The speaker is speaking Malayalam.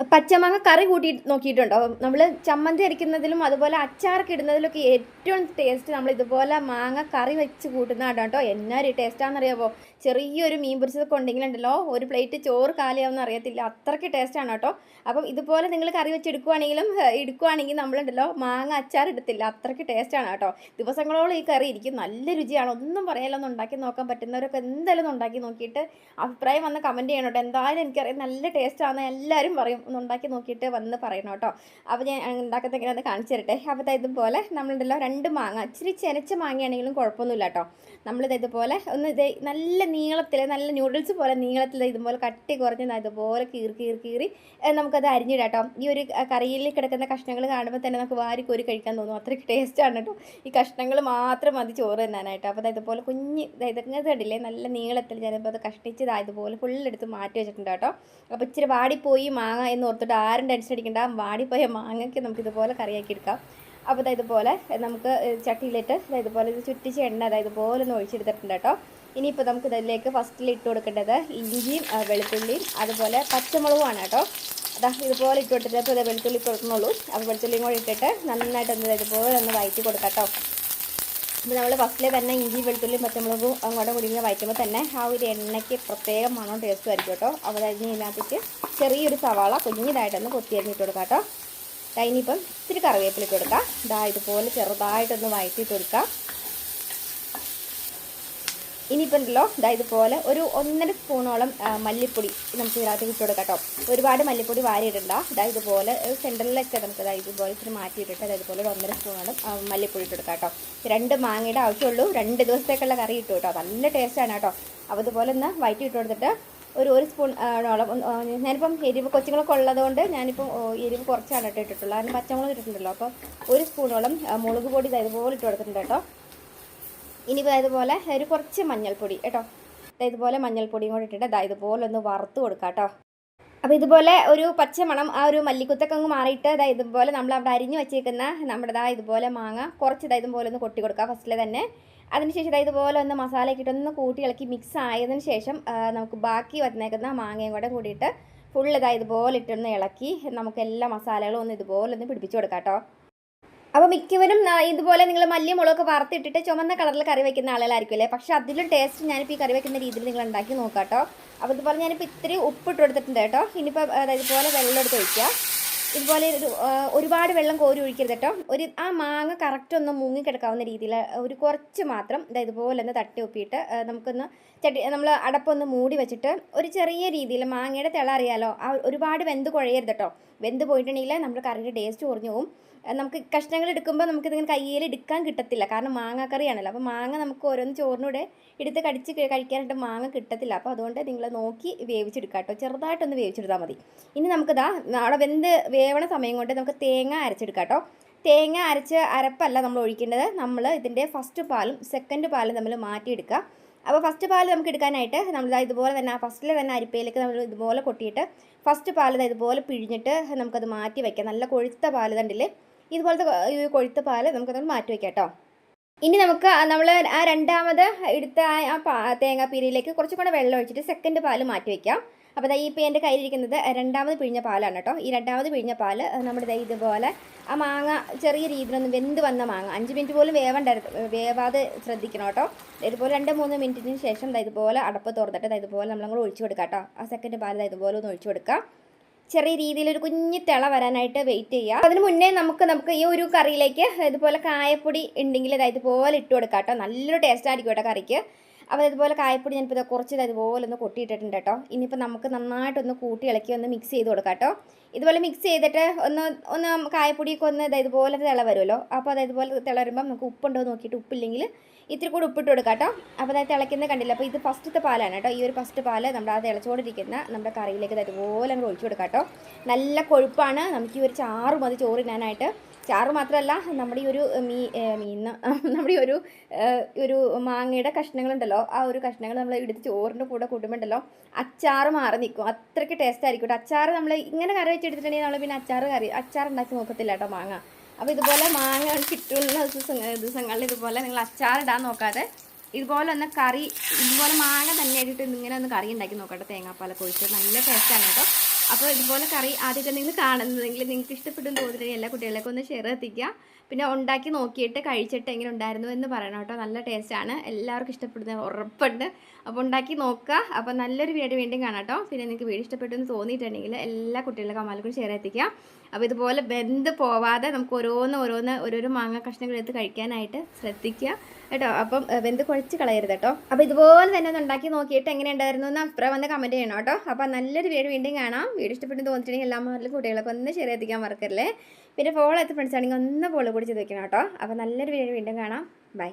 പച്ചമാങ്ങ കറി കൂട്ടി നോക്കിയിട്ടുണ്ടോ? നമ്മൾ ചമ്മന്തി അരിക്കുന്നതിലും അതുപോലെ അച്ചാറൊക്കെ ഇടുന്നതിലൊക്കെ ഏറ്റവും ടേസ്റ്റ് നമ്മൾ ഇതുപോലെ മാങ്ങ കറി വെച്ച് കൂട്ടുന്നതാണ് കേട്ടോ എന്നാരു ടേസ്റ്റാണെന്നറിയാമോ ചെറിയൊരു മീൻ പൊരിച്ചതൊക്കെ ഉണ്ടെങ്കിലുണ്ടല്ലോ ഒരു പ്ലേറ്റ് ചോറ് കാലിയാവുന്ന അറിയത്തില്ല. അത്രയ്ക്ക് ടേസ്റ്റാണ് കേട്ടോ. അപ്പം ഇതുപോലെ നിങ്ങൾ കറി വെച്ച് എടുക്കുവാണെങ്കിലും ഏഹ്, എടുക്കുവാണെങ്കിൽ നമ്മളുണ്ടല്ലോ മാങ്ങ അച്ചാർ ഇടത്തില്ല. അത്രയ്ക്ക് ടേസ്റ്റാണ് കേട്ടോ. ദിവസങ്ങളോളം ഈ കറി ഇരിക്കും. നല്ല രുചിയാണ്. ഒന്നും പറയാലോ ഒന്ന് ഉണ്ടാക്കി നോക്കാൻ പറ്റുന്നവരൊക്കെ എന്തായാലും ഉണ്ടാക്കി നോക്കിയിട്ട് അഭിപ്രായം വന്ന് കമന്റ് ചെയ്യണം കേട്ടോ. എന്തായാലും എനിക്കറിയാം നല്ല ടേസ്റ്റാണെന്ന് എല്ലാവരും പറയും. ഒന്ന് ഉണ്ടാക്കി നോക്കിയിട്ട് വന്ന് പറയണം കേട്ടോ. അപ്പോൾ ഞാൻ ഉണ്ടാക്കുന്നത് എങ്ങനെയാണെന്ന് കാണിച്ചു തരട്ടെ. അപ്പോൾ ഇതുപോലെ നമ്മളുണ്ടല്ലോ രണ്ട് മാങ്ങ. ഇച്ചിരി ചെനച്ച മാങ്ങയാണെങ്കിലും കുഴപ്പമൊന്നുമില്ല കേട്ടോ. നമ്മളിത് ഇതുപോലെ ഒന്ന് ഇത് നല്ല നീളത്തിൽ നല്ല ന്യൂഡിൽസ് പോലെ നീളത്തിൽ ഇതുപോലെ കട്ടി കുറഞ്ഞ് ഇതുപോലെ കീറി കീറി കീറി നമുക്കത് അരിഞ്ഞിടാം കേട്ടോ. ഈ ഒരു കറിയിൽ കിടക്കുന്ന കഷ്ണങ്ങൾ കാണുമ്പോൾ തന്നെ നമുക്ക് വാരി കോരി കഴിക്കാൻ തോന്നും. അത്രയ്ക്ക് ടേസ്റ്റാണ് കേട്ടോ. ഈ കഷ്ണങ്ങൾ മാത്രം മതി ചോറ് തന്നാനായിട്ടോ. അപ്പോൾ ഇതുപോലെ കുഞ്ഞ് ഇതൊക്കെ കണ്ടില്ലേ? നല്ല നീളത്തിൽ ഞാനിപ്പോൾ അത് കഷ്ണിച്ചതായതുപോലെ ഫുള്ളെടുത്ത് മാറ്റി വെച്ചിട്ടുണ്ട് കേട്ടോ. അപ്പോൾ ഇച്ചിരി വാടിപ്പോയി മാങ്ങ എന്ന് ഓർത്തിട്ട് ആരും ടെൻഷൻ അടിക്കണ്ട. വാടിപ്പോയ മാങ്ങയ്ക്ക് നമുക്ക് ഇതുപോലെ കറിയാക്കി എടുക്കാം. അപ്പോൾ ദാ ഇതുപോലെ നമുക്ക് ചട്ടിയിലിട്ട് ഇതുപോലെ ഇത് ചുറ്റിച്ച എണ്ണ അതായത് ഇതുപോലെ ഒന്ന് ഒഴിച്ചെടുത്തിട്ടുണ്ട് കേട്ടോ. ഇനിയിപ്പോൾ നമുക്ക് ഇതിലേക്ക് ഫസ്റ്റിൽ ഇട്ട് കൊടുക്കേണ്ടത് ഇഞ്ചിയും വെളുത്തുള്ളിയും അതുപോലെ പച്ചമുളകുമാണ് കേട്ടോ. അതാ ഇതുപോലെ ഇട്ട് കൊടുത്തിട്ട് ഇപ്പോൾ വെളുത്തുള്ളി കൊടുക്കുന്നുള്ളൂ. അപ്പോൾ വെളുത്തുള്ളിയും കൂടി ഇട്ടിട്ട് നന്നായിട്ട് ഒന്ന് ഇതുപോലെ ഒന്ന് വയറ്റി കൊടുക്കാം കേട്ടോ. അപ്പോൾ നമ്മൾ ഫസ്റ്റിലെ തന്നെ ഇഞ്ചി വെളുത്തുള്ളിയും പച്ചമുളകും അങ്ങോട്ട് കൂടി ഇങ്ങനെ വഴറ്റുമ്പോൾ തന്നെ ആ ഒരു എണ്ണയ്ക്ക് പ്രത്യേക മണവും ടേസ്റ്റും ആയിരിക്കും കേട്ടോ. അപ്പോൾ അതിന് ഇതിനകത്തേക്ക് ചെറിയൊരു സവാള കുഞ്ഞിതായിട്ടൊന്ന് കൊത്തി അരിഞ്ഞിട്ട് കൊടുക്കാം കേട്ടോ. ഇനിയിപ്പം ഇത്തിരി കറിവേപ്പിലിട്ട് കൊടുക്കാം. ഇതാ ഇതുപോലെ ചെറുതായിട്ടൊന്ന് വഴറ്റിയിട്ട് കൊടുക്കാം. ഇനിയിപ്പോൾ ഉണ്ടല്ലോ ഇതാ ഇതുപോലെ ഒരു ഒന്നര സ്പൂണോളം മല്ലിപ്പൊടി നമുക്ക് ഇതിനകത്ത് ഇട്ട് കൊടുക്കാം കേട്ടോ. ഒരുപാട് മല്ലിപ്പൊടി വാരിയിടണ്ട. ഇതാ ഇതുപോലെ സെന്ററിലൊക്കെ നമുക്ക് ഇതാ ഇതുപോലെ ഇച്ചിരി മാറ്റിയിട്ടിട്ട് അതായത് ഇതുപോലെ ഒരു ഒന്നര സ്പൂണോളം മല്ലിപ്പൊടി ഇട്ട് കൊടുക്കാം കേട്ടോ. രണ്ട് മാങ്ങയുടെ ആവശ്യമുള്ളൂ. രണ്ട് ദിവസത്തേക്കുള്ള കറി ഇട്ടു കേട്ടോ. നല്ല ടേസ്റ്റാണ് കേട്ടോ. അപ്പോൾ ഇതുപോലെ ഒന്ന് വയറ്റി ഇട്ട് കൊടുത്തിട്ട് ഒരു ഒരു സ്പൂൺ ഓളം ഞാനിപ്പം എരിവ് കൊച്ചുങ്ങളൊക്കെ ഉള്ളതുകൊണ്ട് ഞാനിപ്പം എരിവ് കുറച്ചാണ് കേട്ടോ ഇട്ടിട്ടുള്ളത്. അതിന് പച്ചമുളക് ഇട്ടിട്ടുണ്ടല്ലോ. അപ്പോൾ ഒരു സ്പൂണോളം മുളക് പൊടി ഇതുപോലെ ഇട്ട് കൊടുത്തിട്ടുണ്ട് കേട്ടോ. ഇനിയിപ്പോൾ ഇതുപോലെ ഒരു കുറച്ച് മഞ്ഞൾപ്പൊടി കേട്ടോ. ഇതുപോലെ മഞ്ഞൾപ്പൊടിയും കൂടി ഇട്ടിട്ട് ഇതാ ഇതുപോലെ ഒന്ന് വറുത്ത് കൊടുക്കാം കേട്ടോ. അപ്പോൾ ഇതുപോലെ ഒരു പച്ച മണം ആ ഒരു മല്ലിക്കുത്തൊക്കെ അങ്ങ് മാറിയിട്ട് അതായത് ഇതുപോലെ നമ്മൾ അവിടെ അരിഞ്ഞു വെച്ചേക്കുന്ന നമ്മുടെ ഇതാ ഇതുപോലെ മാങ്ങ കുറച്ച് ഇതായത് ഇതുപോലെ ഒന്ന് കൊട്ടി കൊടുക്കുക ഫസ്റ്റിലെ തന്നെ. അതിനുശേഷം അതായത് ഇതുപോലെ ഒന്ന് മസാലയൊക്കെ ഇട്ടൊന്ന് കൂട്ടി ഇളക്കി മിക്സ് ആയതിനു ശേഷം നമുക്ക് ബാക്കി വന്നേക്കുന്ന മാങ്ങയും കൂടെ കൂടിയിട്ട് ഫുള്ള് ഇതാ ഇതുപോലെ ഇട്ടൊന്ന് ഇളക്കി നമുക്ക് എല്ലാ മസാലകളും ഒന്ന് ഇതുപോലെ ഒന്ന് പിടിപ്പിച്ച് കൊടുക്കാം കേട്ടോ. അപ്പോൾ മിക്കവരും ഇതുപോലെ നിങ്ങൾ മല്ലി മുളകൊക്കെ വറുത്തിട്ടിട്ട് ചുമന്ന കളറിൽ കറി വെക്കുന്ന ആളുകളായിരിക്കും അല്ലേ? പക്ഷേ അതിലും ടേസ്റ്റ് ഞാനിപ്പോൾ ഈ കറി വെക്കുന്ന രീതിയിൽ നിങ്ങൾ ഉണ്ടാക്കി നോക്കാം കേട്ടോ അപ്പോൾ ഇതുപോലെ ഞാനിപ്പോൾ ഇത്തിരി ഉപ്പിട്ട് കൊടുത്തിട്ടുണ്ട് കേട്ടോ ഇനിയിപ്പോൾ അതായത് ഇതുപോലെ വെള്ളം എടുത്ത് ഒഴിക്കുക. ഇതുപോലെ ഒരു ഒരുപാട് വെള്ളം കോരി ഒഴിക്കരുത് കേട്ടോ ഒരു ആ മാങ്ങ കറക്റ്റ് ഒന്ന് മുങ്ങിക്കിടക്കാവുന്ന രീതിയിൽ ഒരു കുറച്ച് മാത്രം ഇതാ ഇതുപോലെ ഒന്ന് തട്ടി ഒപ്പിയിട്ട് നമുക്കൊന്ന് ചട്ടി നമ്മൾ അടപ്പൊന്ന് മൂടി വെച്ചിട്ട് ഒരു ചെറിയ രീതിയിൽ മാങ്ങയുടെ തിള അറിയാലോ? ആ ഒരുപാട് വെന്ത് കുഴയരുത് കേട്ടോ വെന്ത് പോയിട്ടുണ്ടെങ്കിൽ നമ്മുടെ കറിയുടെ ടേസ്റ്റ് കുറഞ്ഞു പോകും. നമുക്ക് കഷ്ണങ്ങൾ എടുക്കുമ്പോൾ നമുക്കിതിങ്ങനെ കയ്യിൽ എടുക്കാൻ കിട്ടത്തില്ല. കാരണം മാങ്ങ കറിയാണല്ലോ. അപ്പോൾ മാങ്ങ നമുക്ക് ഓരോന്ന് ചോറിനൂടെ എടുത്ത് കടിച്ച് കഴി- കഴിക്കാനായിട്ട് മാങ്ങ കിട്ടത്തില്ല. അപ്പോൾ അതുകൊണ്ട് നിങ്ങൾ നോക്കി വേവിച്ചെടുക്കുക കേട്ടോ. ചെറുതായിട്ടൊന്ന് വേവിച്ചെടുത്താൽ മതി. ഇനി നമുക്കിതാ അവിടെ വെന്ത് വേവണ സമയം കൊണ്ട് നമുക്ക് തേങ്ങ അരച്ചെടുക്കാം കേട്ടോ. തേങ്ങ അരച്ച് അരപ്പല്ല നമ്മൾ ഒഴിക്കേണ്ടത്. നമ്മൾ ഇതിന്റെ ഫസ്റ്റ് പാലും സെക്കൻഡ് പാലും നമ്മൾ മാറ്റിയെടുക്കുക. അപ്പോൾ ഫസ്റ്റ് പാൽ നമുക്ക് എടുക്കാനായിട്ട് നമ്മൾ ഇതുപോലെ തന്നെ ഫസ്റ്റിൽ തന്നെ അരിപ്പയിലേക്ക് നമ്മൾ ഇതുപോലെ കൊട്ടിയിട്ട് ഫസ്റ്റ് പാൽ ഇതുപോലെ പിഴിഞ്ഞിട്ട് നമുക്കത് മാറ്റി വയ്ക്കാം നല്ല കൊഴുത്ത പാൽ തണ്ടിൽ ഇതുപോലത്തെ കൊഴുത്ത പാൽ നമുക്കത് മാറ്റി വയ്ക്കാം കേട്ടോ. ഇനി നമുക്ക് നമ്മൾ ആ രണ്ടാമത് എടുത്ത ആ- തേങ്ങാപ്പീരിയിലേക്ക് കുറച്ചും കൂടെ വെള്ളം ഒഴിച്ചിട്ട് സെക്കൻഡ് പാൽ മാറ്റി വയ്ക്കാം അപ്പോൾ ദാ ഇപ്പോൾ എന്റെ കയ്യിലിരിക്കുന്നത് രണ്ടാമത് പിഴിഞ്ഞ പാലാണ് കേട്ടോ. ഈ രണ്ടാമത് പിഴിഞ്ഞ പാൽ നമ്മുടെ ദാ ഇതുപോലെ ആ മാങ്ങ ചെറിയ രീതിയിലൊന്ന് വെന്ത് വന്ന മാങ്ങ. അഞ്ച് മിനിറ്റ് പോലും വേവണ്ടായിരുന്നു വേവാതെ ശ്രദ്ധിക്കണം കേട്ടോ. ഇതുപോലെ രണ്ട് മൂന്ന് മിനിറ്റിന് ശേഷം ദാ ഇതുപോലെ അടപ്പ് തുറന്നിട്ട് ദാ ഇതുപോലെ നമ്മളങ്ങോട്ട് ഒഴിച്ചു കൊടുക്കാം കേട്ടോ. ആ സെക്കൻഡ് പാൽ ദാ ഇതുപോലെ ഒന്ന് ഒഴിച്ചു കൊടുക്കാം. ചെറിയ രീതിയിൽ ഒരു കുഞ്ഞു തിള വരാനായിട്ട് വെയിറ്റ് ചെയ്യുക അതിന് മുന്നേ നമുക്ക് നമുക്ക് ഈ ഒരു കറിയിലേക്ക് ഇതുപോലെ കായപ്പൊടി ഉണ്ടെങ്കിൽ ഇത് ഇതുപോലെ ഇട്ട് കൊടുക്കാം കേട്ടോ. നല്ലൊരു ടേസ്റ്റ് ആയിരിക്കും കേട്ടോ കറിക്ക്. അപ്പോൾ ഇതുപോലെ കായപ്പൊടി ഞാനിപ്പോൾ ഇത് കുറച്ച് ഇത് ഇതുപോലെ ഒന്ന് കൊട്ടിയിട്ടിട്ടുണ്ട് കേട്ടോ. ഇനിയിപ്പോൾ നമുക്ക് നന്നായിട്ടൊന്ന് കൂട്ടി ഇളക്കി ഒന്ന് മിക്സ് ചെയ്ത് കൊടുക്കാം കേട്ടോ. ഇതുപോലെ മിക്സ് ചെയ്തിട്ട് ഒന്ന് ഒന്ന് കായപ്പൊടിയൊക്കെ ഒന്ന് ഇത് ഇതുപോലെ തിള വരുമല്ലോ. അപ്പോൾ അതായത് ഇതുപോലെ തിള വരുമ്പോൾ നമുക്ക് ഉപ്പുണ്ടോ നോക്കിയിട്ട് ഉപ്പില്ലെങ്കിൽ ഇത്തിരി കൂടി ഉപ്പിട്ട് കൊടുക്കാം കേട്ടോ. അപ്പോൾ അതായത് തിളയ്ക്കുന്നത് കണ്ടില്ല? അപ്പോൾ ഇത് ഫസ്റ്റത്തെ പാലാണ് കേട്ടോ. ഈ ഒരു ഫസ്റ്റ് പാൽ നമ്മുടെ ആ തിളച്ചുകൊണ്ടിരിക്കുന്ന നമ്മുടെ കറിയിലേക്ക് ഇതുപോലെ അങ്ങ് ഒഴിച്ചു കൊടുക്കാം കേട്ടോ. നല്ല കൊഴുപ്പാണ്. നമുക്ക് ഈ ഒരു ചാറ് മതി ചോറിനാനായിട്ട് ചാറ് മാത്രമല്ല നമ്മുടെ ഈ ഒരു മീ മീന്ന് നമ്മുടെ ഈ ഒരു ഒരു മാങ്ങയുടെ കഷ്ണങ്ങളുണ്ടല്ലോ ആ ഒരു കഷ്ണങ്ങൾ നമ്മൾ എടുത്ത് ചോറിന്റെ കൂടെ കൂട്ടുമ്പോണ്ടല്ലോ അച്ചാറ് മാറി നിൽക്കും അത്രയ്ക്ക് ടേസ്റ്റ് ആയിരിക്കും അച്ചാറ് നമ്മൾ ഇങ്ങനെ കറി വെച്ചെടുത്തിട്ടുണ്ടെങ്കിൽ നമ്മൾ പിന്നെ അച്ചാറ് കറി അച്ചാർ ഉണ്ടാക്കി നോക്കത്തില്ല കേട്ടോ മാങ്ങ. അപ്പോൾ ഇതുപോലെ മാങ്ങ കിട്ടുന്ന ദിവസങ്ങ- ദിവസങ്ങളിൽ ഇതുപോലെ നിങ്ങൾ അച്ചാർ ഇടാൻ നോക്കാതെ ഇതുപോലെ ഒന്ന് കറി ഇതുപോലെ മാങ്ങ തന്നെ ആയിട്ട് ഇങ്ങനെ ഒന്ന് കറി ഉണ്ടാക്കി നോക്കട്ടെ. തേങ്ങാപ്പാലൊക്കെ ഒഴിച്ച് നല്ല ടേസ്റ്റാണ് കേട്ടോ അപ്പോൾ ഇതുപോലെ കറി ആദ്യമൊക്കെ നിങ്ങൾ കാണുന്നതെങ്കിൽ നിങ്ങൾക്ക് ഇഷ്ടപ്പെടും തോന്നിയിട്ടുണ്ടെങ്കിൽ എല്ലാ കുട്ടികളൊക്കെ ഒന്ന് ഷെയർ എത്തിക്കുക. പിന്നെ ഉണ്ടാക്കി നോക്കിയിട്ട് കഴിച്ചിട്ട് എങ്ങനെ ഉണ്ടായിരുന്നു എന്ന് പറയണം കേട്ടോ. നല്ല ടേസ്റ്റാണ് എല്ലാവർക്കും ഇഷ്ടപ്പെടുന്ന ഉറപ്പുണ്ട്. അപ്പോൾ ഉണ്ടാക്കി നോക്കുക. അപ്പോൾ നല്ലൊരു വീഡിയോ വീണ്ടും കാണാം കേട്ടോ. പിന്നെ നിങ്ങൾക്ക് വീഡിയോ ഇഷ്ടപ്പെട്ടെന്ന് തോന്നിയിട്ടുണ്ടെങ്കിൽ എല്ലാ കുട്ടികളുടെ കമാലിക്കും ഷെയർ എത്തിക്കുക അപ്പോൾ ഇതുപോലെ വെന്ത് പോവാതെ നമുക്ക് ഓരോന്ന് ഓരോന്ന് ഓരോരോ മാങ്ങ കഷ്ണങ്ങൾ എടുത്ത് കഴിക്കാനായിട്ട് ശ്രദ്ധിക്കുക കേട്ടോ. അപ്പം വെന്ത് കുഴച്ച് കളയരുത് കേട്ടോ. അപ്പോൾ ഇതുപോലെ തന്നെ ഒന്ന് ഉണ്ടാക്കി നോക്കിയിട്ട് എങ്ങനെ ഉണ്ടായിരുന്നു എന്ന് അഭിപ്രായം വന്ന് കമന്റ് ചെയ്യണം കേട്ടോ. അപ്പോൾ നല്ലൊരു വീഡിയോ വീണ്ടും കാണാം. വീഡിയോ ഇഷ്ടപ്പെട്ടു തോന്നിയിട്ടുണ്ടെങ്കിൽ എല്ലാ മാറിലും കുട്ടികളൊക്കെ ഒന്ന് ഷെയർ എത്തിക്കാൻ മറക്കല്ലേ പിന്നെ ഫോളോ എത്തി ഫ്രണ്ട്സ് ആണെങ്കിൽ ഒന്ന് ഫോളോ കൂടി ചെയ്ത് വെക്കണം കേട്ടോ. അപ്പോൾ നല്ലൊരു വീഡിയോ വീണ്ടും കാണാം. ബൈ